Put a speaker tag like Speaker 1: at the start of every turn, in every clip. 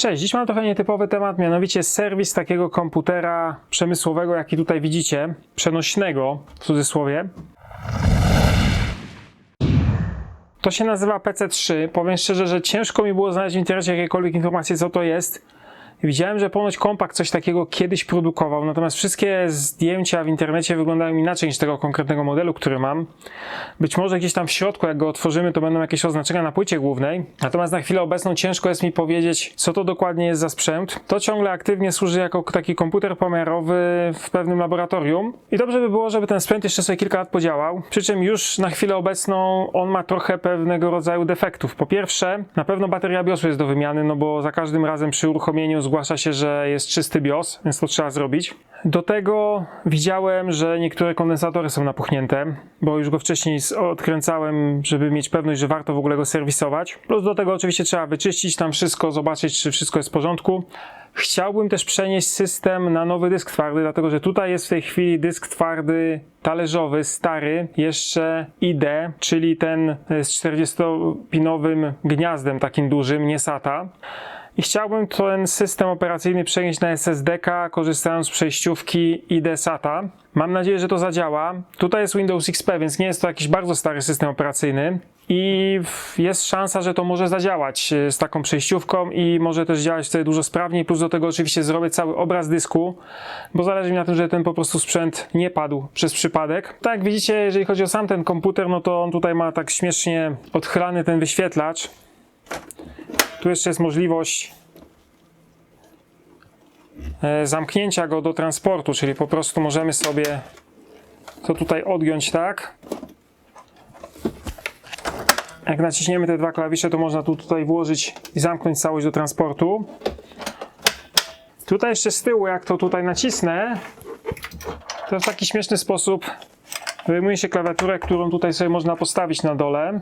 Speaker 1: Cześć, dziś mam trochę nietypowy temat, mianowicie serwis takiego komputera przemysłowego, jaki tutaj widzicie, przenośnego w cudzysłowie. To się nazywa PC3. Powiem szczerze, że ciężko mi było znaleźć w internecie jakiekolwiek informacje, co to jest. Widziałem, że ponoć Kompakt coś takiego kiedyś produkował, natomiast wszystkie zdjęcia w internecie wyglądają inaczej niż tego konkretnego modelu, który mam. Być może gdzieś tam w środku, jak go otworzymy, to będą jakieś oznaczenia na płycie głównej. Natomiast na chwilę obecną ciężko jest mi powiedzieć, co to dokładnie jest za sprzęt. To ciągle aktywnie służy jako taki komputer pomiarowy w pewnym laboratorium. I dobrze by było, żeby ten sprzęt jeszcze sobie kilka lat podziałał. Przy czym już na chwilę obecną on ma trochę pewnego rodzaju defektów. Po pierwsze, na pewno bateria BIOSu jest do wymiany, no bo za każdym razem przy uruchomieniu zgłasza się, że jest czysty BIOS, więc to trzeba zrobić. Do tego widziałem, że niektóre kondensatory są napuchnięte, bo już go wcześniej odkręcałem, żeby mieć pewność, że warto w ogóle go serwisować. Plus do tego oczywiście trzeba wyczyścić tam wszystko, zobaczyć, czy wszystko jest w porządku. Chciałbym też przenieść system na nowy dysk twardy, dlatego że tutaj jest w tej chwili dysk twardy talerzowy, stary, jeszcze ID, czyli ten z 40-pinowym gniazdem takim dużym, nie SATA. I chciałbym ten system operacyjny przenieść na SSD-ka, korzystając z przejściówki ID SATA. Mam nadzieję, że to zadziała. Tutaj jest Windows XP, więc nie jest to jakiś bardzo stary system operacyjny. I jest szansa, że to może zadziałać e, z taką przejściówką i może też działać wtedy dużo sprawniej. Plus do tego oczywiście zrobię cały obraz dysku, bo zależy mi na tym, żeby ten po prostu sprzęt nie padł przez przypadek. Tak jak widzicie, jeżeli chodzi o sam ten komputer, no to on tutaj ma tak śmiesznie odchylany ten wyświetlacz. Tu jeszcze jest możliwość e, zamknięcia go do transportu, czyli po prostu możemy sobie to tutaj odgiąć tak. Jak naciśniemy te dwa klawisze, to można tu tutaj włożyć i zamknąć całość do transportu. Tutaj jeszcze z tyłu, jak to tutaj nacisnę, to w taki śmieszny sposób wyjmuje się klawiaturę, którą tutaj sobie można postawić na dole.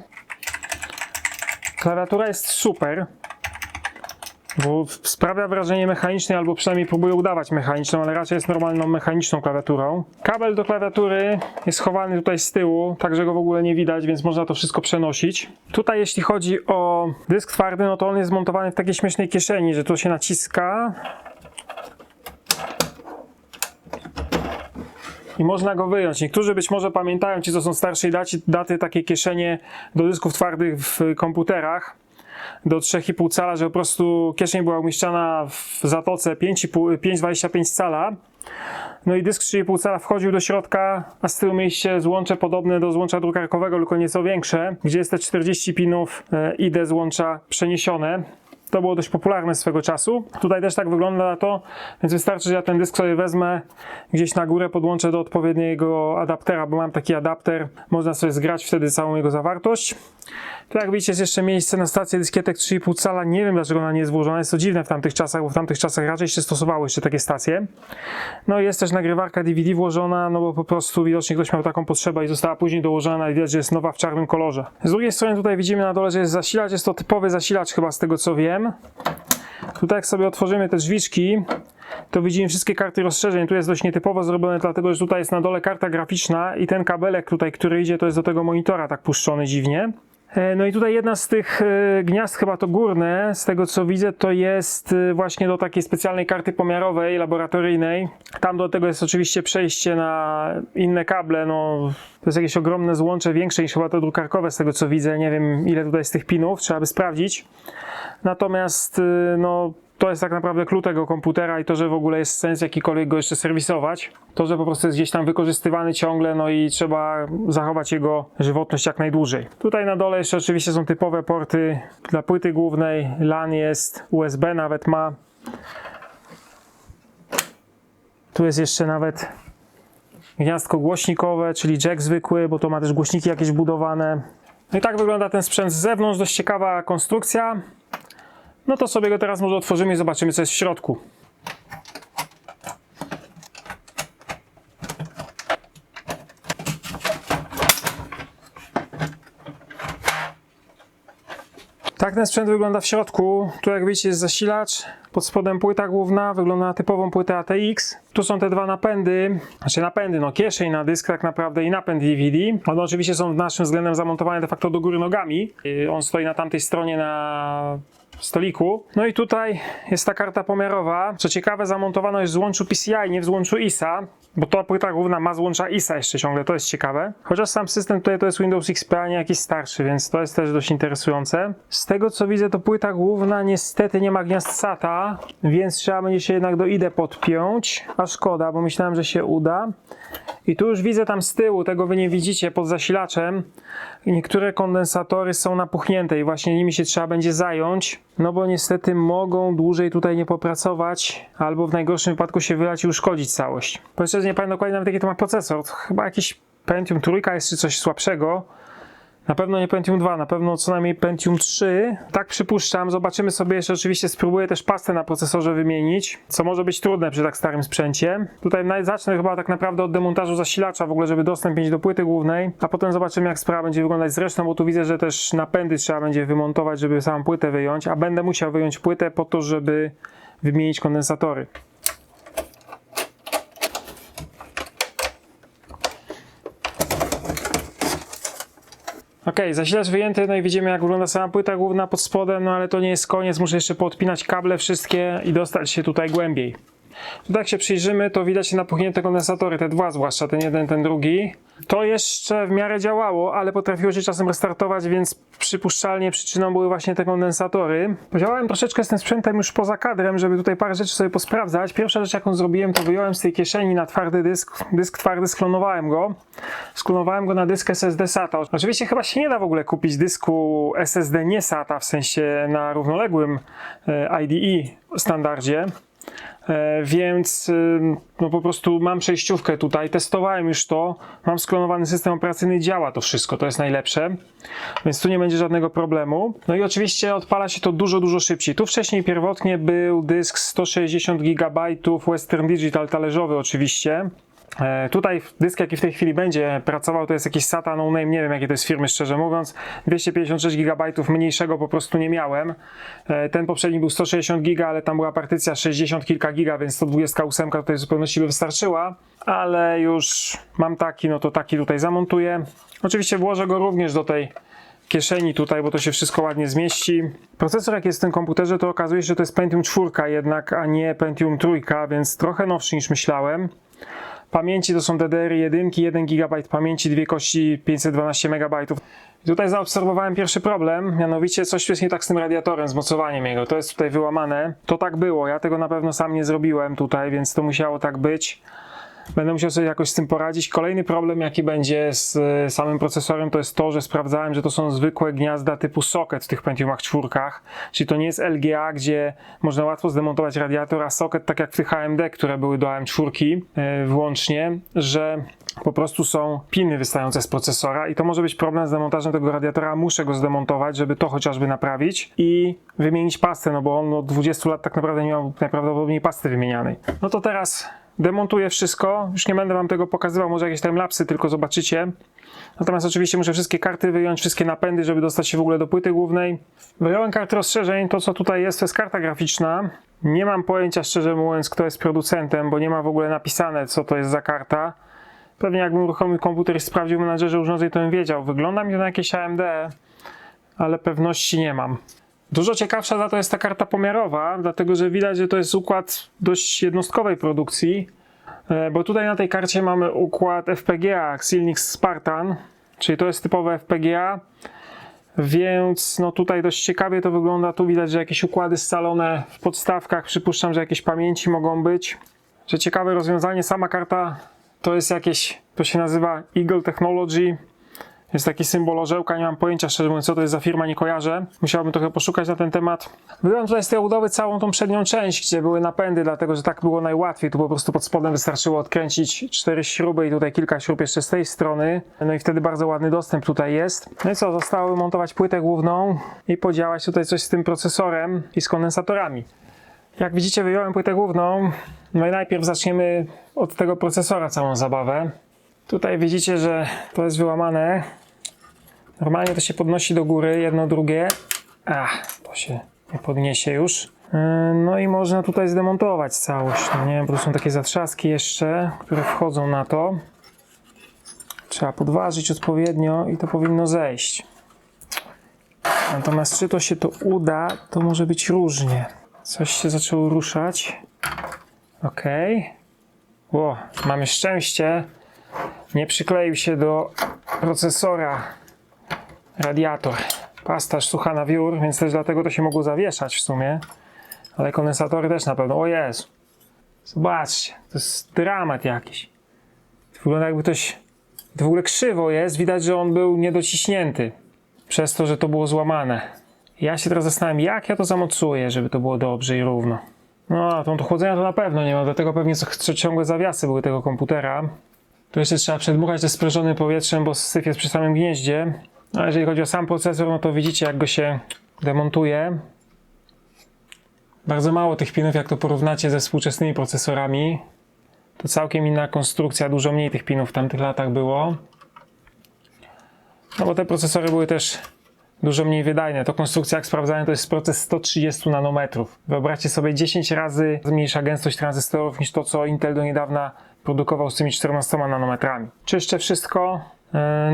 Speaker 1: Klawiatura jest super, bo sprawia wrażenie mechanicznej, albo przynajmniej próbuje udawać mechaniczną, ale raczej jest normalną mechaniczną klawiaturą. Kabel do klawiatury jest schowany tutaj z tyłu, tak że go w ogóle nie widać, więc można to wszystko przenosić. Tutaj jeśli chodzi o dysk twardy, no to on jest zmontowany w takiej śmiesznej kieszeni, że to się naciska i można go wyjąć. Niektórzy być może pamiętają, ci co są starszej daci, daty, takie kieszenie do dysków twardych w komputerach do 3,5 cala, że po prostu kieszeń była umieszczana w zatoce 5,5 5,25 cala. No i dysk 3,5 cala wchodził do środka, a z tyłu mieliście złącze podobne do złącza drukarkowego, tylko nieco większe, gdzie jest te 40 pinów e, ID złącza przeniesione. To było dość popularne swego czasu. Tutaj też tak wygląda to, więc wystarczy, że ja ten dysk sobie wezmę gdzieś na górę, podłączę do odpowiedniego adaptera, bo mam taki adapter, można sobie zgrać wtedy całą jego zawartość. Tu jak widzicie jest jeszcze miejsce na stację dyskietek 3,5 cala. Nie wiem dlaczego ona nie jest włożona, jest to dziwne w tamtych czasach, bo w tamtych czasach raczej się stosowały jeszcze takie stacje. No jest też nagrywarka DVD włożona, no bo po prostu widocznie ktoś miał taką potrzebę i została później dołożona i widać, że jest nowa w czarnym kolorze. Z drugiej strony tutaj widzimy na dole, że jest zasilacz, jest to typowy zasilacz chyba z tego co wiem. Tutaj jak sobie otworzymy te drzwiczki, to widzimy wszystkie karty rozszerzeń. Tu jest dość nietypowo zrobione, dlatego że tutaj jest na dole karta graficzna i ten kabelek tutaj, który idzie, to jest do tego monitora tak puszczony dziwnie. E, No i tutaj jedna z tych e, gniazd, chyba to górne, z tego co widzę, to jest e, właśnie do takiej specjalnej karty pomiarowej, laboratoryjnej. Tam do tego jest oczywiście przejście na inne kable, no to jest jakieś ogromne złącze, większe niż chyba to drukarkowe, z tego co widzę. Nie wiem ile tutaj jest tych pinów, trzeba by sprawdzić. Natomiast no to jest tak naprawdę klucz tego komputera i to, że w ogóle jest sens jakikolwiek go jeszcze serwisować. To, że po prostu jest gdzieś tam wykorzystywany ciągle, no i trzeba zachować jego żywotność jak najdłużej. Tutaj na dole jeszcze oczywiście są typowe porty dla płyty głównej, LAN jest, USB nawet ma. Tu jest jeszcze nawet gniazdko głośnikowe, czyli jack zwykły, bo to ma też głośniki jakieś budowane. No i tak wygląda ten sprzęt z zewnątrz, dość ciekawa konstrukcja. No to sobie go teraz może otworzymy i zobaczymy, co jest w środku. Tak ten sprzęt wygląda w środku. Tu jak widzicie jest zasilacz, pod spodem płyta główna, wygląda na typową płytę ATX. Tu są te dwa napędy, znaczy napędy, no kieszeń na dysk tak naprawdę i napęd DVD. One oczywiście są naszym względem zamontowane de facto do góry nogami. Yy, On stoi na tamtej stronie na stoliku. No i tutaj jest ta karta pomiarowa. Co ciekawe, zamontowana jest w złączu PCI, nie w złączu ISA, bo ta płyta główna ma złącza ISA jeszcze ciągle, to jest ciekawe. Chociaż sam system tutaj to jest Windows XP, a nie jakiś starszy, więc to jest też dość interesujące. Z tego co widzę, to płyta główna niestety nie ma gniazd SATA, więc trzeba będzie się jednak do IDE podpiąć, a szkoda, bo myślałem, że się uda. I tu już widzę tam z tyłu, tego wy nie widzicie, pod zasilaczem. Niektóre kondensatory są napuchnięte i właśnie nimi się trzeba będzie zająć, no bo niestety mogą dłużej tutaj nie popracować, albo w najgorszym wypadku się wylać i uszkodzić całość. Po jeszcze nie pamiętam dokładnie nawet jaki to ma procesor, to chyba jakiś Pentium trójka jest czy coś słabszego. Na pewno nie Pentium 2, na pewno co najmniej Pentium 3. Tak przypuszczam, zobaczymy sobie jeszcze, oczywiście spróbuję też pastę na procesorze wymienić, co może być trudne przy tak starym sprzęcie. Tutaj zacznę chyba tak naprawdę od demontażu zasilacza w ogóle, żeby dostęp mieć do płyty głównej, a potem zobaczymy jak sprawa będzie wyglądać z resztą, bo tu widzę, że też napędy trzeba będzie wymontować, żeby samą płytę wyjąć, a będę musiał wyjąć płytę po to, żeby wymienić kondensatory. Ok, zasilacz wyjęty, no i widzimy jak wygląda sama płyta główna pod spodem, no ale to nie jest koniec, muszę jeszcze podpinać kable wszystkie i dostać się tutaj głębiej. Tu jak się przyjrzymy, to widać napuchnięte kondensatory, te dwa zwłaszcza, ten jeden, ten drugi. To jeszcze w miarę działało, ale potrafiło się czasem restartować, więc przypuszczalnie przyczyną były właśnie te kondensatory. Podziałałem troszeczkę z tym sprzętem już poza kadrem, żeby tutaj parę rzeczy sobie posprawdzać. Pierwsza rzecz jaką zrobiłem, to wyjąłem z tej kieszeni na twardy dysk, dysk twardy, sklonowałem go. Sklonowałem go na dysk SSD SATA. Oczywiście chyba się nie da w ogóle kupić dysku SSD nie SATA, w sensie na równoległym e, IDE standardzie. E, Więc y, no po prostu mam przejściówkę tutaj, testowałem już to, mam sklonowany system operacyjny, działa to wszystko, to jest najlepsze, więc tu nie będzie żadnego problemu. No i oczywiście odpala się to dużo, dużo szybciej. Tu wcześniej pierwotnie był dysk 160 GB Western Digital talerzowy oczywiście. E, Tutaj dysk, jaki w tej chwili będzie pracował, to jest jakiś SATA no name, nie wiem jakie to jest firmy, szczerze mówiąc. 256 GB mniejszego po prostu nie miałem. E, Ten poprzedni był 160 GB, ale tam była partycja 60 kilka giga, więc 128 tutaj w zupełności by wystarczyła. Ale już mam taki, no to taki tutaj zamontuję. Oczywiście włożę go również do tej kieszeni tutaj, bo to się wszystko ładnie zmieści. Procesor jaki jest w tym komputerze, to okazuje się, że to jest Pentium 4 jednak, a nie Pentium 3, więc trochę nowszy niż myślałem. Pamięci to są DDR1, 1 GB pamięci, dwie kości 512 MB. I tutaj zaobserwowałem pierwszy problem, mianowicie coś jest nie tak z tym radiatorem, z mocowaniem jego. To jest tutaj wyłamane. To tak było, ja tego na pewno sam nie zrobiłem tutaj, więc to musiało tak być. Będę musiał sobie jakoś z tym poradzić. Kolejny problem, jaki będzie z e, samym procesorem, to jest to, że sprawdzałem, że to są zwykłe gniazda typu socket w tych Pentiumach czwórkach, czyli to nie jest LGA, gdzie można łatwo zdemontować radiator, a socket, tak jak w tych AMD, które były do AM4 e, włącznie, że po prostu są piny wystające z procesora i to może być problem z demontażem tego radiatora. Muszę go zdemontować, żeby to chociażby naprawić i wymienić pastę, no bo on od 20 lat tak naprawdę nie miał najprawdopodobniej pasty wymienianej. No to teraz demontuję wszystko. Już nie będę wam tego pokazywał, może jakieś timelapsy tylko zobaczycie. Natomiast oczywiście muszę wszystkie karty wyjąć, wszystkie napędy, żeby dostać się w ogóle do płyty głównej. Wyjąłem karty rozszerzeń, to co tutaj jest, to jest karta graficzna. Nie mam pojęcia, szczerze mówiąc, kto jest producentem, bo nie ma w ogóle napisane, co to jest za karta. Pewnie jakbym uruchomił komputer i sprawdził menadżerze urządzeń, to bym wiedział. Wygląda mi to na jakieś AMD, ale pewności nie mam. Dużo ciekawsza za to jest ta karta pomiarowa, dlatego że widać, że to jest układ dość jednostkowej produkcji, e, bo tutaj na tej karcie mamy układ FPGA Xilinx Spartan, czyli to jest typowe FPGA, więc no tutaj dość ciekawie to wygląda. Tu widać, że jakieś układy scalone w podstawkach, przypuszczam, że jakieś pamięci mogą być. Że ciekawe rozwiązanie, sama karta to jest jakieś, to się nazywa Eagle Technology, jest taki symbol orzełka, nie mam pojęcia szczerze mówiąc co to jest za firma, nie kojarzę. Musiałbym trochę poszukać na ten temat. Wyjąłem tutaj z tej budowy całą tą przednią część, gdzie były napędy, dlatego że tak było najłatwiej. Tu po prostu pod spodem wystarczyło odkręcić cztery śruby i tutaj kilka śrub jeszcze z tej strony. No i wtedy bardzo ładny dostęp tutaj jest. No i co, zostało montować płytę główną i podziałać tutaj coś z tym procesorem i z kondensatorami. Jak widzicie wyjąłem płytę główną. No i najpierw zaczniemy od tego procesora całą zabawę. Tutaj widzicie, że to jest wyłamane. Normalnie to się podnosi do góry, jedno, drugie. Ach, to się nie podniesie już. Yy, No i można tutaj zdemontować całość. No nie, po prostu są takie zatrzaski jeszcze, które wchodzą na to. Trzeba podważyć odpowiednio i to powinno zejść. Natomiast czy to się to uda, to może być różnie. Coś się zaczęło ruszać. Ok. Ło, mamy szczęście. Nie przykleił się do procesora radiator. Pasta sucha na wiór, więc też dlatego to się mogło zawieszać w sumie. Ale kondensatory też na pewno. O Jezu. Zobaczcie, to jest dramat jakiś. To wygląda jakby ktoś... To w ogóle krzywo jest. Widać, że on był niedociśnięty. Przez to, że to było złamane. Ja się teraz zastanawiam, jak ja to zamocuję, żeby to było dobrze i równo. No, to, to chłodzenia to na pewno nie ma, dlatego pewnie ciągłe zawiasy były tego komputera. Tu jeszcze trzeba przedmuchać ze sprężonym powietrzem, bo syf jest przy samym gnieździe. A jeżeli chodzi o sam procesor, no to widzicie jak go się demontuje. Bardzo mało tych pinów, jak to porównacie ze współczesnymi procesorami. To całkiem inna konstrukcja, dużo mniej tych pinów w tamtych latach było. No bo te procesory były też dużo mniej wydajne. To konstrukcja, jak sprawdzałem, to jest proces 130 nanometrów. Wyobraźcie sobie 10 razy mniejsza gęstość tranzystorów niż to, co Intel do niedawna produkował z tymi 14 nanometrami. Czyszczę wszystko,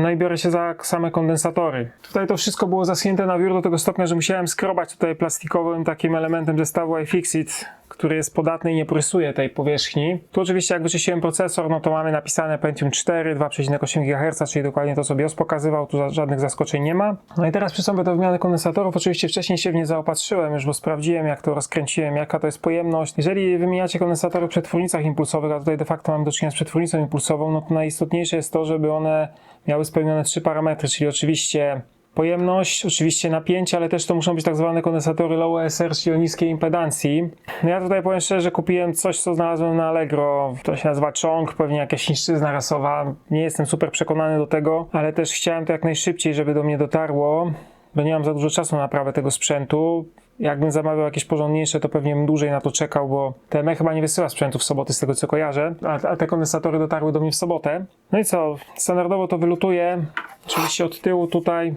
Speaker 1: no i biorę się za same kondensatory. Tutaj to wszystko było zaschnięte na wiór do tego stopnia, że musiałem skrobać tutaj plastikowym takim elementem zestawu iFixit, który jest podatny i nie prysuje tej powierzchni. Tu oczywiście jak wyczyściłem procesor, no to mamy napisane Pentium 4, 2,8 GHz, czyli dokładnie to, co BIOS pokazywał, tu żadnych zaskoczeń nie ma. No i teraz przystąpię do wymiany kondensatorów. Oczywiście wcześniej się w nie zaopatrzyłem już, bo sprawdziłem jak to rozkręciłem, jaka to jest pojemność. Jeżeli wymieniacie kondensatory w przetwórnicach impulsowych, a tutaj de facto mam do czynienia z przetwórnicą impulsową, no to najistotniejsze jest to, żeby one miały spełnione trzy parametry, czyli oczywiście pojemność, oczywiście napięcie, ale też to muszą być tak zwane kondensatory low ESR, czyli o niskiej impedancji. No ja tutaj powiem szczerze, że kupiłem coś, co znalazłem na Allegro, to się nazywa Chong, pewnie jakaś niszczyzna rasowa, nie jestem super przekonany do tego, ale też chciałem to jak najszybciej, żeby do mnie dotarło, bo nie mam za dużo czasu na naprawę tego sprzętu. Jakbym zamawiał jakieś porządniejsze, to pewnie bym dłużej na to czekał, bo TME chyba nie wysyła sprzętu w soboty, z tego co kojarzę, a, te kondensatory dotarły do mnie w sobotę. No i co, standardowo to wylutuję, oczywiście od tyłu tutaj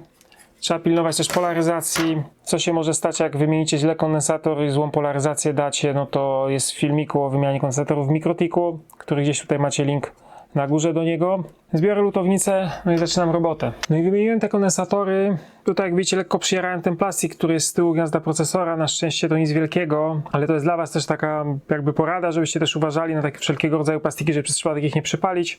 Speaker 1: Trzeba pilnować też polaryzacji. Co się może stać, jak wymienicie źle kondensator i złą polaryzację dacie, no to jest w filmiku o wymianie kondensatorów w Mikrotiku, który gdzieś tutaj macie link na górze do niego. Zbiorę lutownicę, no i zaczynam robotę. No i wymieniłem te kondensatory. Tutaj jak widzicie lekko przyjarałem ten plastik, który jest z tyłu gniazda procesora. Na szczęście to nic wielkiego, ale to jest dla was też taka jakby porada, żebyście też uważali na takie wszelkiego rodzaju plastiki, żeby przez przypadek ich nie przypalić.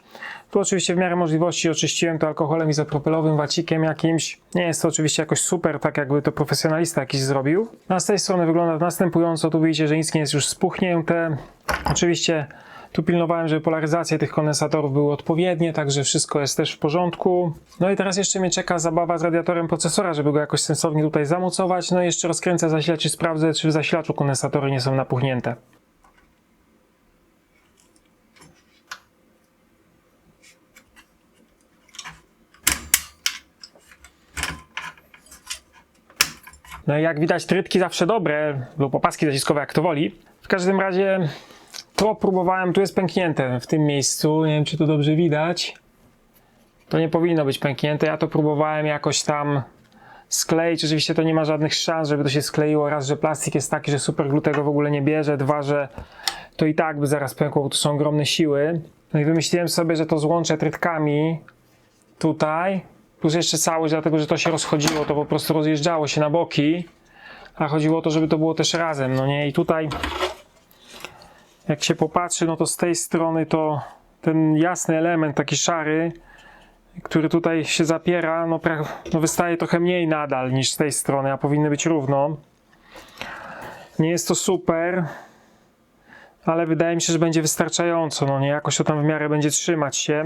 Speaker 1: Tu oczywiście w miarę możliwości oczyściłem to alkoholem izopropylowym, wacikiem jakimś. Nie jest to oczywiście jakoś super, tak jakby to profesjonalista jakiś zrobił. A z tej strony wygląda następująco. Tu widzicie, że nic nie jest już spuchnięte. Oczywiście tu pilnowałem, żeby polaryzacje tych kondensatorów były odpowiednie, także wszystko jest też w porządku. No i teraz jeszcze mnie czeka zabawa z radiatorem procesora, żeby go jakoś sensownie tutaj zamocować. No i jeszcze rozkręcę zasilacz i sprawdzę, czy w zasilaczu kondensatory nie są napuchnięte. No i jak widać, trytki zawsze dobre, lub opaski zaciskowe, jak to woli. W każdym razie to próbowałem, tu jest pęknięte w tym miejscu, nie wiem czy to dobrze widać. To nie powinno być pęknięte, ja to próbowałem jakoś tam skleić, oczywiście to nie ma żadnych szans, żeby to się skleiło, raz, że plastik jest taki, że superglue tego w ogóle nie bierze, dwa, że to i tak by zaraz pękło, bo tu są ogromne siły. No i wymyśliłem sobie, że to złączę trytkami tutaj, plus jeszcze całość, dlatego że to się rozchodziło, to po prostu rozjeżdżało się na boki, a chodziło o to, żeby to było też razem, no nie, i tutaj jak się popatrzy, no to z tej strony to ten jasny element, taki szary, który tutaj się zapiera, no, no wystaje trochę mniej nadal niż z tej strony, a powinny być równo. Nie jest to super, ale wydaje mi się, że będzie wystarczająco, no nie, jakoś to tam w miarę będzie trzymać się.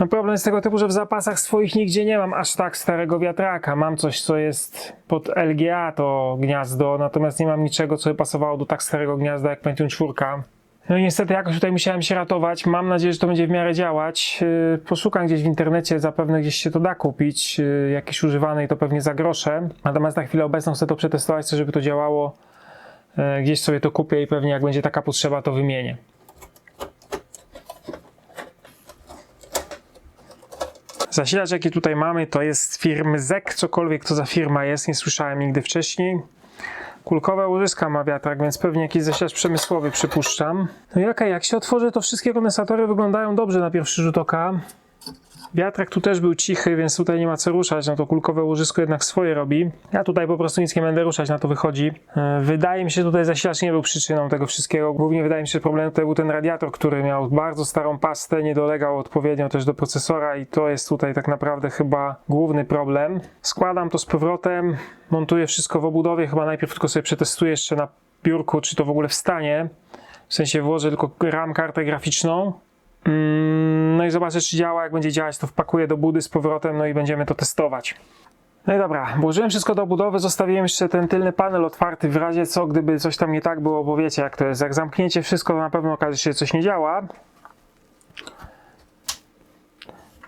Speaker 1: No problem jest tego typu, że w zapasach swoich nigdzie nie mam aż tak starego wiatraka. Mam coś, co jest pod LGA to gniazdo, natomiast nie mam niczego, co by pasowało do tak starego gniazda jak Pentium 4. No i niestety jakoś tutaj musiałem się ratować. Mam nadzieję, że to będzie w miarę działać. Yy, Poszukam gdzieś w internecie, zapewne gdzieś się to da kupić. Yy, Jakieś używane i to pewnie za grosze. Natomiast na chwilę obecną chcę to przetestować, chcę, żeby to działało. Yy, Gdzieś sobie to kupię i pewnie jak będzie taka potrzeba, to wymienię. Zasilacz, jaki tutaj mamy, to jest firmy ZEK, cokolwiek to za firma jest, nie słyszałem nigdy wcześniej. Kulkowe łożyska ma wiatrak, więc pewnie jakiś zasilacz przemysłowy przypuszczam. No i okej, jak się otworzy, to wszystkie kondensatory wyglądają dobrze na pierwszy rzut oka. Wiatrak tu też był cichy, więc tutaj nie ma co ruszać, no to kulkowe łożysko jednak swoje robi. Ja tutaj po prostu nic nie będę ruszać, na to wychodzi. E, Wydaje mi się, tutaj zasilacz nie był przyczyną tego wszystkiego. Głównie wydaje mi się, że problem tutaj był ten radiator, który miał bardzo starą pastę, nie dolegał odpowiednio też do procesora i to jest tutaj tak naprawdę chyba główny problem. Składam to z powrotem, montuję wszystko w obudowie, chyba najpierw tylko sobie przetestuję jeszcze na biurku, czy to w ogóle wstanie. W sensie włożę tylko RAM kartę graficzną, No i zobaczę, czy działa. Jak będzie działać, to wpakuję do budy z powrotem, no i będziemy to testować. No i dobra, włożyłem wszystko do budowy, zostawiłem jeszcze ten tylny panel otwarty w razie co, gdyby coś tam nie tak było, bo wiecie jak to jest. Jak zamkniecie wszystko, to na pewno okaże się, że coś nie działa.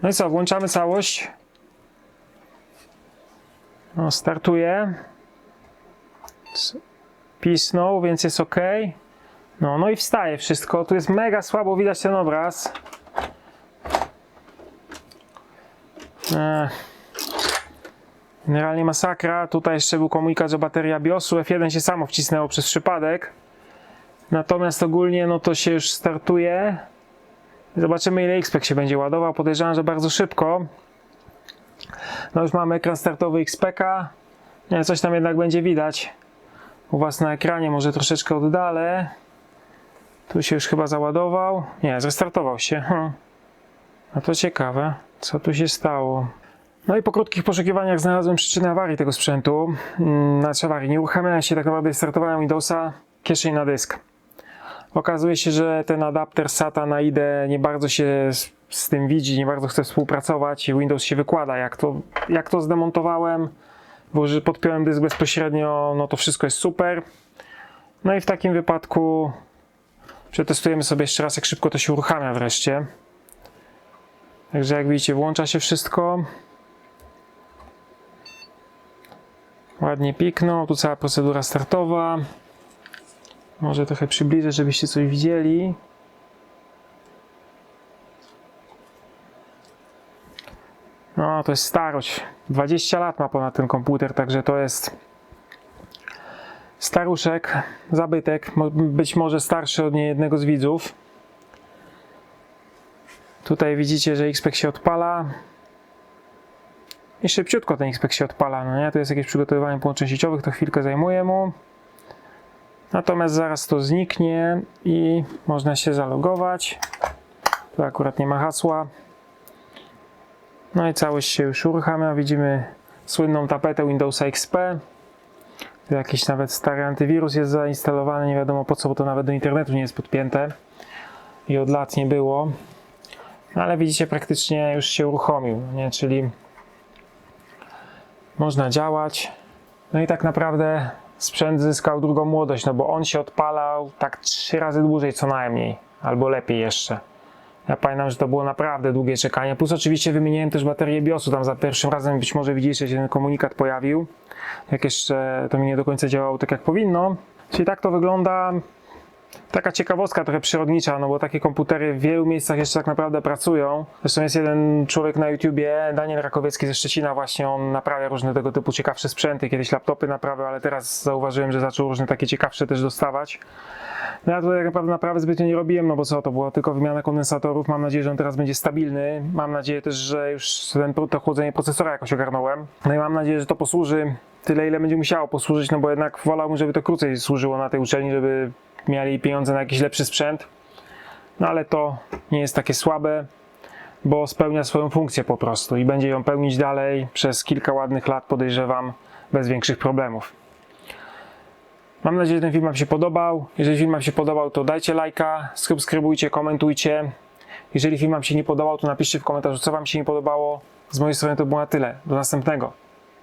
Speaker 1: No i co, włączamy całość. No, startuje. Pisnął, więc jest ok. No, no i wstaje wszystko. Tu jest mega słabo widać ten obraz. Ech. Generalnie masakra. Tutaj jeszcze był komunikat, że bateria BIOSu F1 się samo wcisnęło przez przypadek. Natomiast ogólnie no to się już startuje. Zobaczymy ile XPEC się będzie ładował. Podejrzewam, że bardzo szybko. No już mamy ekran startowy XPECa. Coś tam jednak będzie widać. U Was na ekranie może troszeczkę oddalę. Tu się już chyba załadował. Nie, zrestartował się. Hm. No to ciekawe, co tu się stało. No i po krótkich poszukiwaniach znalazłem przyczynę awarii tego sprzętu. Mm, Znaczy awarii, nie uruchamiałem się tak naprawdę, startowałem Windowsa, kieszeń na dysk. Okazuje się, że ten adapter SATA na IDE nie bardzo się z, z tym widzi, nie bardzo chce współpracować i Windows się wykłada. Jak to, jak to zdemontowałem, bo że podpiąłem dysk bezpośrednio, no to wszystko jest super. No i w takim wypadku Przetestujemy sobie jeszcze raz, jak szybko to się uruchamia wreszcie. Także jak widzicie, włącza się wszystko. Ładnie piknął. Tu cała procedura startowa. Może trochę przybliżę, żebyście coś widzieli. No, to jest starość. 20 lat ma ponad ten komputer, także to jest staruszek, zabytek, być może starszy od niejednego z widzów. Tutaj widzicie, że XPEC się odpala. I szybciutko ten XPEC się odpala, no nie? Tu jest jakieś przygotowywanie połączeń sieciowych, to chwilkę zajmuje mu. Natomiast zaraz to zniknie i można się zalogować. Tu akurat nie ma hasła. No i całość się już uruchamia. Widzimy słynną tapetę Windowsa XP. Jakiś nawet stary antywirus jest zainstalowany, nie wiadomo po co, bo to nawet do internetu nie jest podpięte i od lat nie było. Ale widzicie, praktycznie już się uruchomił, nie? czyli można działać. No i tak naprawdę sprzęt zyskał drugą młodość, no bo on się odpalał tak trzy razy dłużej co najmniej, albo lepiej jeszcze. Ja pamiętam, że to było naprawdę długie czekanie. Plus oczywiście wymieniłem też baterię BIOSu. Tam za pierwszym razem być może widzieliście, że ten komunikat pojawił. Jak jeszcze to mi nie do końca działało tak jak powinno. Czyli tak to wygląda. Taka ciekawostka trochę przyrodnicza, no bo takie komputery w wielu miejscach jeszcze tak naprawdę pracują. Zresztą jest jeden człowiek na YouTubie, Daniel Rakowiecki ze Szczecina właśnie, on naprawia różne tego typu ciekawsze sprzęty. Kiedyś laptopy naprawiał, ale teraz zauważyłem, że zaczął różne takie ciekawsze też dostawać. No ja tutaj tak naprawdę naprawy zbytnio nie robiłem, no bo co, to była tylko wymiana kondensatorów. Mam nadzieję, że on teraz będzie stabilny. Mam nadzieję też, że już ten, to chłodzenie procesora jakoś ogarnąłem. No i mam nadzieję, że to posłuży tyle, ile będzie musiało posłużyć, no bo jednak wolałbym, żeby to krócej służyło na tej uczelni, żeby mieli pieniądze na jakiś lepszy sprzęt. No ale to nie jest takie słabe, bo spełnia swoją funkcję po prostu i będzie ją pełnić dalej przez kilka ładnych lat, podejrzewam, bez większych problemów. Mam nadzieję, że ten film Wam się podobał. Jeżeli film Wam się podobał, to dajcie lajka, subskrybujcie, komentujcie. Jeżeli film Wam się nie podobał, to napiszcie w komentarzu, co Wam się nie podobało. Z mojej strony to było na tyle. Do następnego.